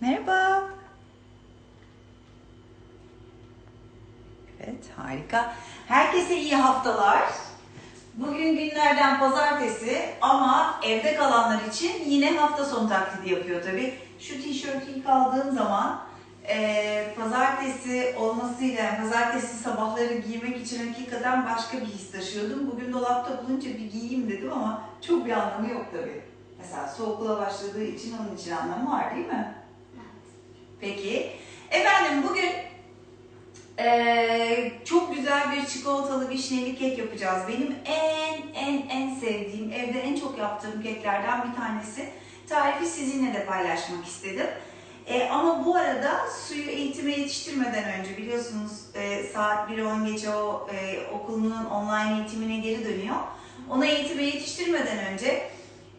Merhaba. Evet, harika. Herkese iyi haftalar. Bugün günlerden pazartesi ama evde kalanlar için yine hafta sonu taklidi yapıyor tabii. Şu tişörtü ilk aldığım zaman eee, pazartesi olmasıyla pazartesi sabahları giymek için hakikaten başka bir his taşıyordum. Bugün dolapta bulunca bir giyeyim dedim ama çok bir anlamı yok tabii. Mesela soğukluğa başladığı için onun için anlamı var değil mi? Peki. Efendim bugün eee, çok güzel bir çikolatalı vişneli kek yapacağız. Benim en en en sevdiğim, evde en çok yaptığım keklerden bir tanesi. Tarifi sizinle de paylaşmak istedim. E, ama bu arada suyu eğitime yetiştirmeden önce biliyorsunuz e, saat 1.10 gece o e, okulunun online eğitimine geri dönüyor. Ona eğitime yetiştirmeden önce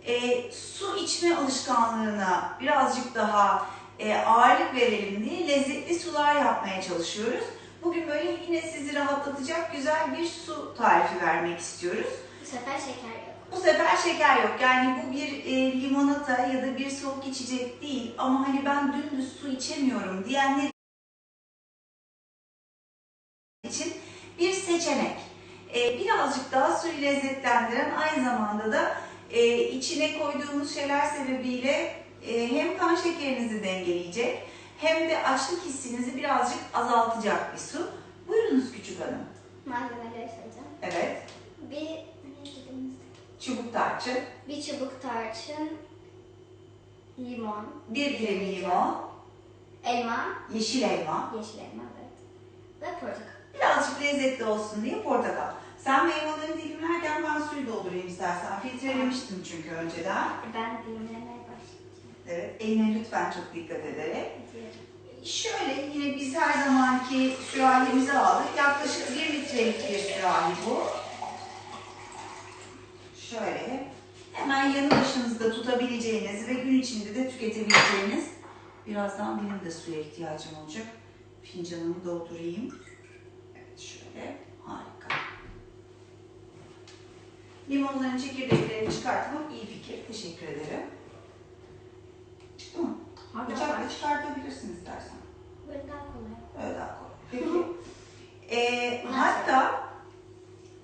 e, su içme alışkanlığına birazcık daha e, ağırlık verelim diye lezzetli sular yapmaya çalışıyoruz. Bugün böyle yine sizi rahatlatacak güzel bir su tarifi vermek istiyoruz. Bu sefer şeker yok. Bu sefer şeker yok. Yani bu bir e, limonata ya da bir soğuk içecek değil. Ama hani ben dümdüz su içemiyorum diyenler için bir seçenek. E, birazcık daha suyu lezzetlendiren aynı zamanda da e, içine koyduğumuz şeyler sebebiyle hem kan şekerinizi dengeleyecek hem de açlık hissinizi birazcık azaltacak bir su. Buyurunuz küçük hanım. Malzemeleri sayacağım. Evet. Bir? Çubuk tarçın, Bir çubuk tarçın, limon, bir dilim limon, elma, yeşil elma, yeşil elma evet. Ve portakal. birazcık lezzetli olsun diye portakal. Sen meyveleri dilimlerken ben suyu doldurayım istersen. Filtrelemiştim çünkü önceden. Ben dilimlemeye başlayacağım. Evet, eline lütfen çok dikkat ederek. Şöyle yine biz her zamanki sürahimizi aldık. Yaklaşık 1 litrelik bir sürahi bu. Şöyle hemen yanı başınızda tutabileceğiniz ve gün içinde de tüketebileceğiniz birazdan benim de suya ihtiyacım olacak. Fincanımı doldurayım. Evet şöyle harika. Limonların çekirdeklerini çıkartmak iyi fikir. Teşekkür ederim. Bıçakla çıkartabilirsin istersen. Böyle daha kolay. Öyle daha kolay. Peki. Ee, hatta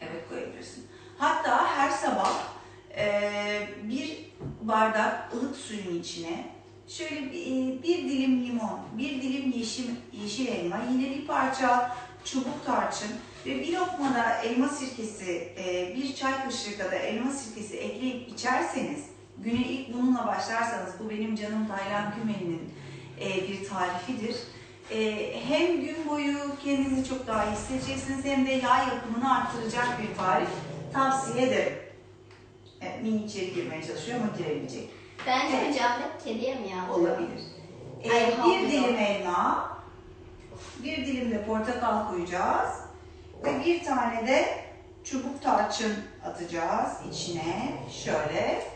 evet koyabilirsin. Hatta her sabah ee, bir bardak ılık suyun içine şöyle bir, bir dilim limon, bir dilim yeşil, yeşil elma, yine bir parça çubuk tarçın ve bir lokma da elma sirkesi, ee, bir çay kaşığı kadar elma sirkesi ekleyip içerseniz, güne ilk bununla başlarsanız, bu benim canım Taylan Kümeli'nin ee, bir tarifidir. Ee, hem gün boyu kendinizi çok daha iyi hissedeceksiniz hem de yağ yakımını arttıracak bir tarif tavsiye ederim. Evet, mini içeri girmeye çalışıyor ama giremeyecek. Bence Evet. cahmet kediye mi yazdı? Olabilir. Ee, bir dilim elma, bir dilim de portakal koyacağız ve bir tane de çubuk tarçın atacağız içine şöyle.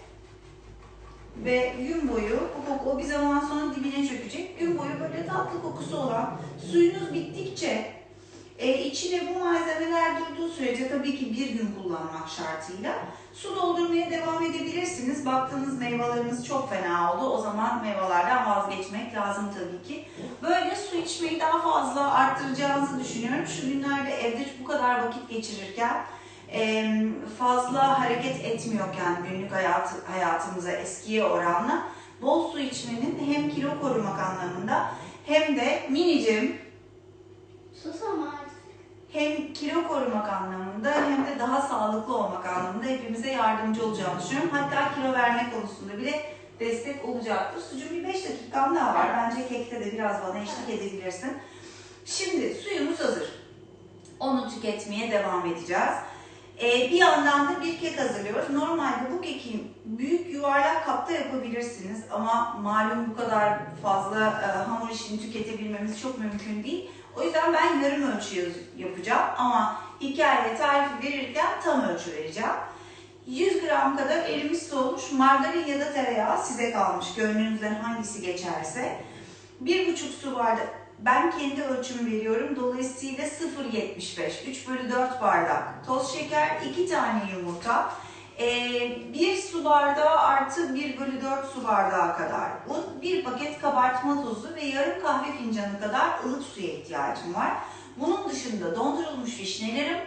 Ve gün boyu bu koku o bir zaman sonra dibine çökecek. Gün boyu böyle tatlı kokusu olan suyunuz bittikçe e, içine bu malzemeler durduğu sürece tabii ki bir gün kullanmak şartıyla su doldurmaya devam edebilirsiniz. Baktığınız meyveleriniz çok fena oldu. O zaman meyvelerden vazgeçmek lazım tabii ki. Böyle su içmeyi daha fazla arttıracağınızı düşünüyorum. Şu günlerde evde bu kadar vakit geçirirken fazla hareket etmiyorken günlük hayatı, hayatımıza eskiye oranla bol su içmenin hem kilo korumak anlamında hem de minicim Sus ama artık. hem kilo korumak anlamında hem de daha sağlıklı olmak anlamında hepimize yardımcı olacağını düşünüyorum. Hatta kilo verme konusunda bile destek olacaktır. Sucuğum bir 5 dakikam daha var. Bence kekte de biraz bana eşlik edebilirsin. Şimdi suyumuz hazır. Onu tüketmeye devam edeceğiz. Ee, bir yandan da bir kek hazırlıyoruz. Normalde bu keki büyük yuvarlak kapta yapabilirsiniz ama malum bu kadar fazla e, hamur işini tüketebilmemiz çok mümkün değil. O yüzden ben yarım ölçü yapacağım ama hikaye tarifi verirken tam ölçü vereceğim. 100 gram kadar erimiş soğumuş margarin ya da tereyağı size kalmış. Gönlünüzden hangisi geçerse. 1,5 su bardağı ben kendi ölçümü veriyorum. Dolayısıyla 0.75, 3 bölü 4 bardak toz şeker, 2 tane yumurta, Ee, bir su bardağı artı 1 bölü 4 su bardağı kadar un, bir paket kabartma tozu ve yarım kahve fincanı kadar ılık suya ihtiyacım var. Bunun dışında dondurulmuş vişnelerim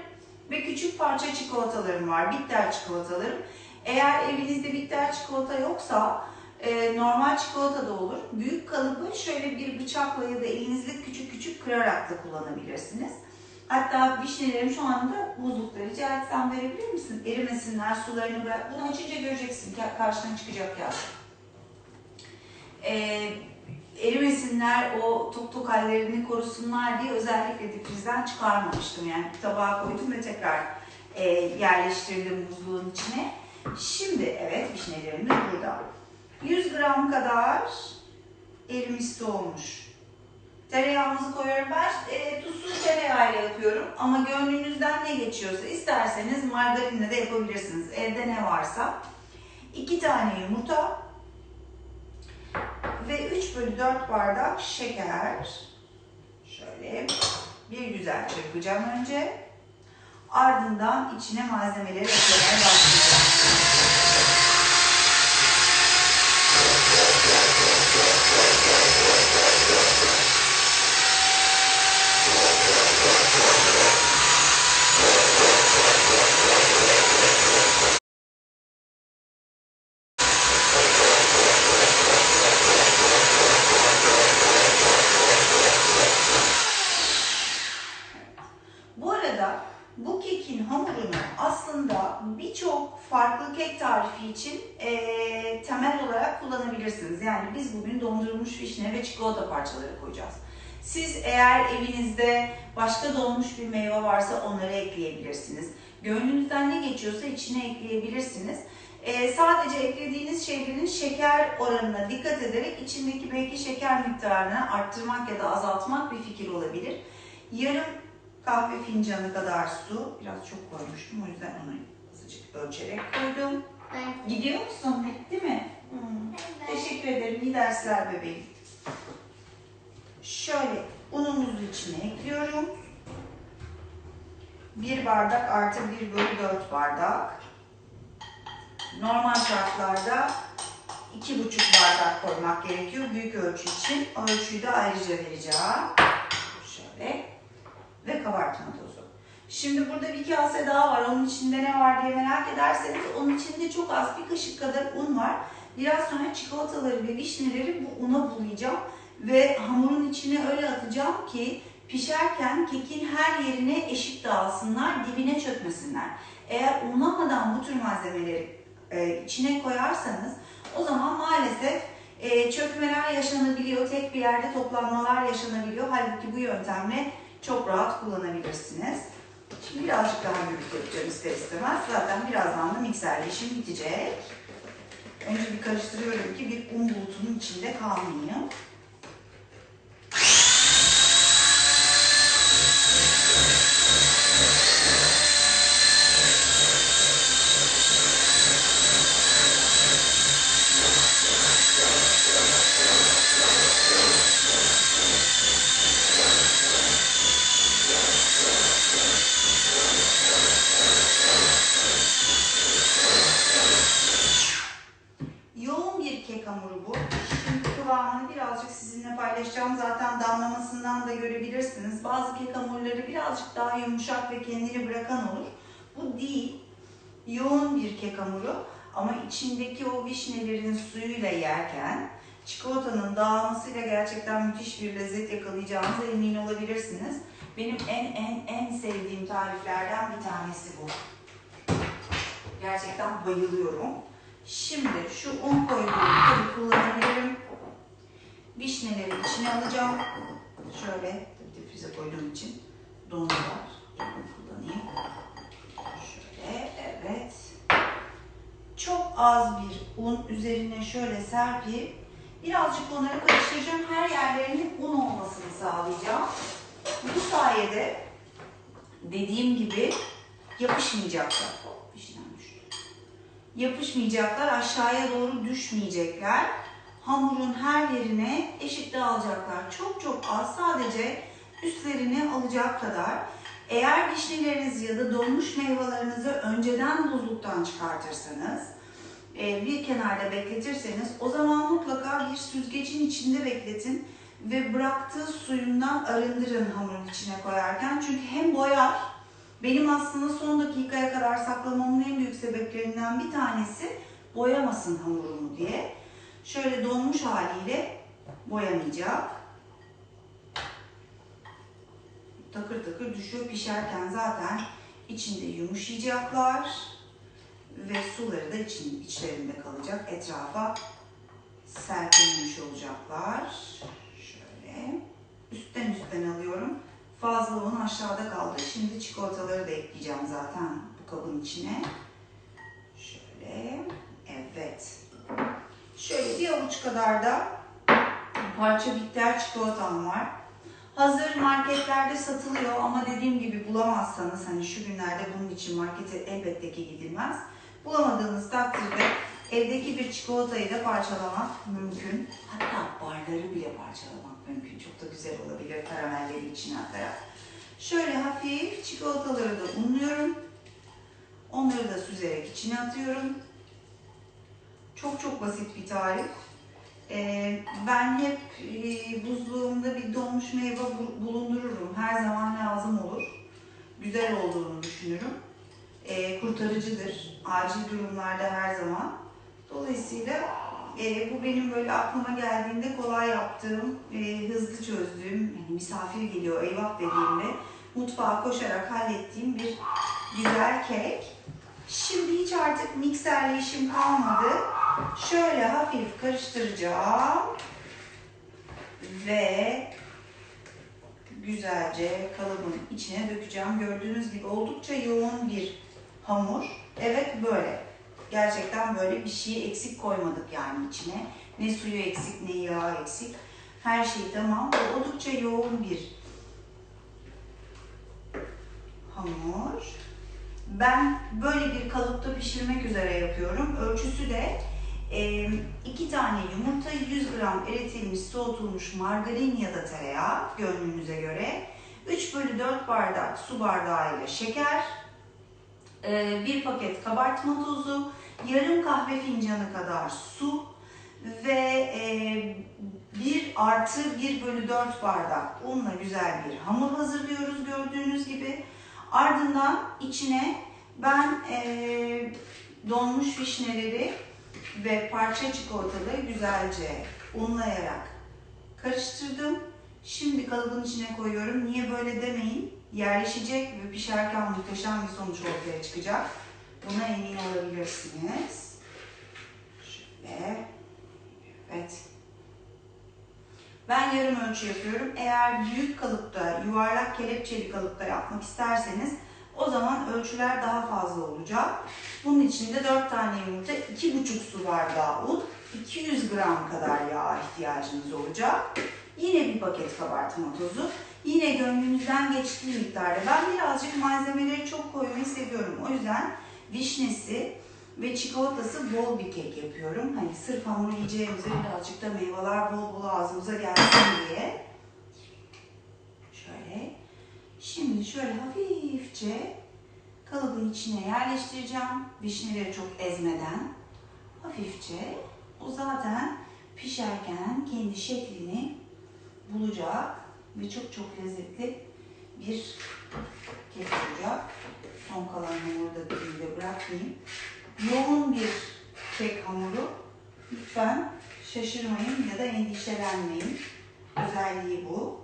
ve küçük parça çikolatalarım var, bitter çikolatalarım. Eğer evinizde bitter çikolata yoksa e, normal çikolata da olur. Büyük kalıbı şöyle bir bıçakla ya da elinizle küçük küçük kırarak da kullanabilirsiniz. Hatta vişnelerim şu anda buzlukta. Rica etsem verebilir misin? Erimesinler, sularını bırak. Bunu açınca göreceksin ka- karşına çıkacak ya. Ee, erimesinler, o tok tok hallerini korusunlar diye özellikle difrizden çıkarmamıştım. Yani tabağa koydum ve tekrar e, yerleştirdim buzluğun içine. Şimdi evet vişnelerimiz. 100 gram kadar erimiş soğumuş. Tereyağımızı koyuyorum. Ben e, tuzsuz tereyağıyla yapıyorum ama gönlünüzden ne geçiyorsa isterseniz margarinle de yapabilirsiniz. Evde ne varsa. 2 tane yumurta ve 3 bölü 4 bardak şeker. Şöyle bir güzel çırpacağım önce. Ardından içine malzemeleri eklemeye başlayacağım. Bu arada bu kekin hamurunu aslında birçok farklı kek tarifi için eee, temel olarak kullanabilirsiniz. Yani biz bugün dondurulmuş vişne ve çikolata parçaları koyacağız. Siz eğer evinizde başka donmuş bir meyve varsa onları ekleyebilirsiniz. Gönlünüzden ne geçiyorsa içine ekleyebilirsiniz. Eee, sadece eklediğiniz şeylerin şeker oranına dikkat ederek içindeki belki şeker miktarını arttırmak ya da azaltmak bir fikir olabilir. Yarım kahve fincanı kadar su. Biraz çok koymuştum o yüzden onu azıcık ölçerek koydum. Ben Gidiyor musun? Bitti mi? Hmm. Teşekkür ederim. İyi dersler bebeğim. Şöyle unumuzu içine ekliyorum. Bir bardak artı bir bölü dört bardak. Normal şartlarda iki buçuk bardak koymak gerekiyor büyük ölçü için. Ölçüyü de ayrıca vereceğim. Şöyle ve kabartma tozu. Şimdi burada bir kase daha var. Onun içinde ne var diye merak ederseniz onun içinde çok az bir kaşık kadar un var. Biraz sonra çikolataları ve vişneleri bu una bulayacağım ve hamurun içine öyle atacağım ki pişerken kekin her yerine eşit dağılsınlar, dibine çökmesinler. Eğer unlamadan bu tür malzemeleri e, içine koyarsanız o zaman maalesef e, çökmeler yaşanabiliyor, tek bir yerde toplanmalar yaşanabiliyor. Halbuki bu yöntemle çok rahat kullanabilirsiniz. Birazcık daha gürültü yapacağım ister istemez. Zaten birazdan da mikserle işim bitecek. Önce bir karıştırıyorum ki bir un bulutunun içinde kalmayayım. Yoğun bir kek hamuru bu. Şimdi kıvamını birazcık sizinle paylaşacağım. Zaten damlamasından da görebilirsiniz. Bazı kek hamurları birazcık daha yumuşak ve kendini bırakan olur. Bu değil. Yoğun bir kek hamuru ama içindeki o vişnelerin suyuyla yerken çikolatanın dağılmasıyla gerçekten müthiş bir lezzet yakalayacağınıza emin olabilirsiniz. Benim en en en sevdiğim tariflerden bir tanesi bu. Gerçekten bayılıyorum. Şimdi şu un koyduğum kabı kullanabilirim. Vişneleri içine alacağım. Şöyle difrize koyduğum için donuyorlar. Kullanayım. Şöyle evet. Çok az bir un üzerine şöyle serpip birazcık onları karıştıracağım. Her yerlerinin un olmasını sağlayacağım. Bu sayede dediğim gibi yapışmayacaklar. Yapışmayacaklar, aşağıya doğru düşmeyecekler. Hamurun her yerine eşit dağılacaklar. Çok çok az sadece üstlerini alacak kadar. Eğer vişnelerinizi ya da donmuş meyvelerinizi önceden buzluktan çıkartırsanız, e, bir kenarda bekletirseniz o zaman mutlaka bir süzgecin içinde bekletin ve bıraktığı suyundan arındırın hamurun içine koyarken. Çünkü hem boyar, benim aslında son dakikaya kadar saklamamın en büyük sebeplerinden bir tanesi boyamasın hamurumu diye. Şöyle donmuş haliyle boyamayacak. Takır takır düşüyor pişerken zaten içinde yumuşayacaklar ve suları da için, içlerinde kalacak. Etrafa serpilmiş olacaklar. Şöyle üstten üstten alıyorum. Fazla un aşağıda kaldı. Şimdi çikolataları da ekleyeceğim zaten bu kabın içine. Şöyle. Evet. Şöyle bir avuç kadar da parça bitter çikolatam var. Hazır marketlerde satılıyor ama dediğim gibi bulamazsanız hani şu günlerde bunun için markete elbette ki gidilmez. Bulamadığınız takdirde evdeki bir çikolatayı da parçalamak mümkün. Hatta barları bile parçalamak mümkün. Çok da güzel olabilir karamelleri içine atarak. Şöyle hafif çikolataları da unluyorum. Onları da süzerek içine atıyorum. Çok çok basit bir tarif. Ee, ben hep e, buzluğumda bir donmuş meyve bu- bulundururum. Her zaman lazım olur. Güzel olduğunu düşünürüm. Ee, kurtarıcıdır. Acil durumlarda her zaman. Dolayısıyla e, bu benim böyle aklıma geldiğinde kolay yaptığım, e, hızlı çözdüğüm, misafir geliyor eyvah dediğimde mutfağa koşarak hallettiğim bir güzel kek. Şimdi hiç artık mikserle işim kalmadı. Şöyle hafif karıştıracağım ve güzelce kalıbın içine dökeceğim. Gördüğünüz gibi oldukça yoğun bir hamur. Evet böyle. Gerçekten böyle bir şey eksik koymadık yani içine. Ne suyu eksik ne yağı eksik. Her şey tamam. Ve oldukça yoğun bir hamur. Ben böyle bir kalıpta pişirmek üzere yapıyorum. Ölçüsü de 2 tane yumurta, 100 gram eritilmiş soğutulmuş margarin ya da tereyağı gönlünüze göre. 3 bölü 4 bardak su bardağı ile şeker, e, bir paket kabartma tozu, yarım kahve fincanı kadar su ve e, 1 artı 1 bölü 4 bardak unla güzel bir hamur hazırlıyoruz gördüğünüz gibi. Ardından içine ben e, donmuş vişneleri ve parça çikolataları güzelce unlayarak karıştırdım. Şimdi kalıbın içine koyuyorum. Niye böyle demeyin. Yerleşecek ve pişerken muhteşem bir sonuç ortaya çıkacak. Buna emin olabilirsiniz. Şöyle. Evet. Ben yarım ölçü yapıyorum. Eğer büyük kalıpta, yuvarlak kelepçeli kalıpta yapmak isterseniz o zaman ölçüler daha fazla olacak. Bunun için de 4 tane yumurta, 2,5 su bardağı un, 200 gram kadar yağ ihtiyacınız olacak. Yine bir paket kabartma tozu. Yine gönlünüzden geçtiği miktarda. Ben birazcık malzemeleri çok koymayı seviyorum. O yüzden vişnesi ve çikolatası bol bir kek yapıyorum. Hani sırf hamur yiyeceğimize birazcık da meyveler bol bol ağzımıza gelsin diye. Şöyle. Şimdi şöyle hafifçe kalıbın içine yerleştireceğim. Vişneleri çok ezmeden. Hafifçe. O zaten pişerken kendi şeklini bulacak ve çok çok lezzetli bir kek olacak. Son kalan hamuru da dilimde bırakmayayım. Yoğun bir kek hamuru. Lütfen şaşırmayın ya da endişelenmeyin. Özelliği bu.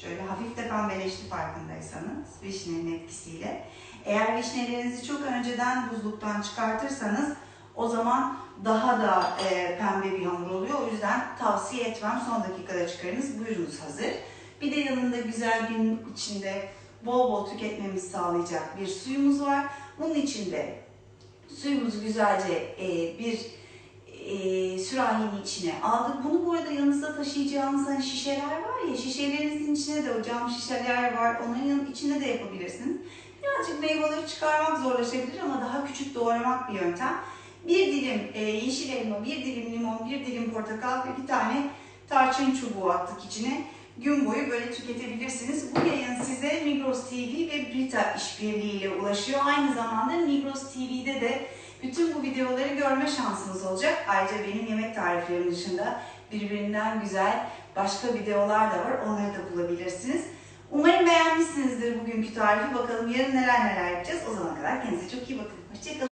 Şöyle hafif de pembeleşti farkındaysanız vişnenin etkisiyle. Eğer vişnelerinizi çok önceden buzluktan çıkartırsanız o zaman daha da e, pembe bir hamur oluyor. O yüzden tavsiye etmem son dakikada çıkarınız. Buyurunuz hazır. Bir de yanında güzel gün içinde bol bol tüketmemizi sağlayacak bir suyumuz var. Bunun içinde suyumuzu güzelce e, bir e, sürahinin içine aldık. Bunu bu arada yanınızda taşıyacağınız hani şişeler var ya, şişelerinizin içine de o cam şişeler var. Yanı- içine de yapabilirsiniz. Birazcık meyveleri çıkarmak zorlaşabilir ama daha küçük doğramak bir yöntem. Bir dilim e, yeşil elma, bir dilim limon, bir dilim portakal ve bir tane tarçın çubuğu attık içine. gün boyu böyle tüketebilirsiniz. Bu yayın size Migros TV ve Brita işbirliğiyle ulaşıyor. Aynı zamanda Migros TV'de de bütün bu videoları görme şansınız olacak. Ayrıca benim yemek tariflerim dışında birbirinden güzel başka videolar da var. Onları da bulabilirsiniz. Umarım beğenmişsinizdir bugünkü tarifi. Bakalım yarın neler neler yapacağız. O zamana kadar kendinize çok iyi bakın. Hoşçakalın.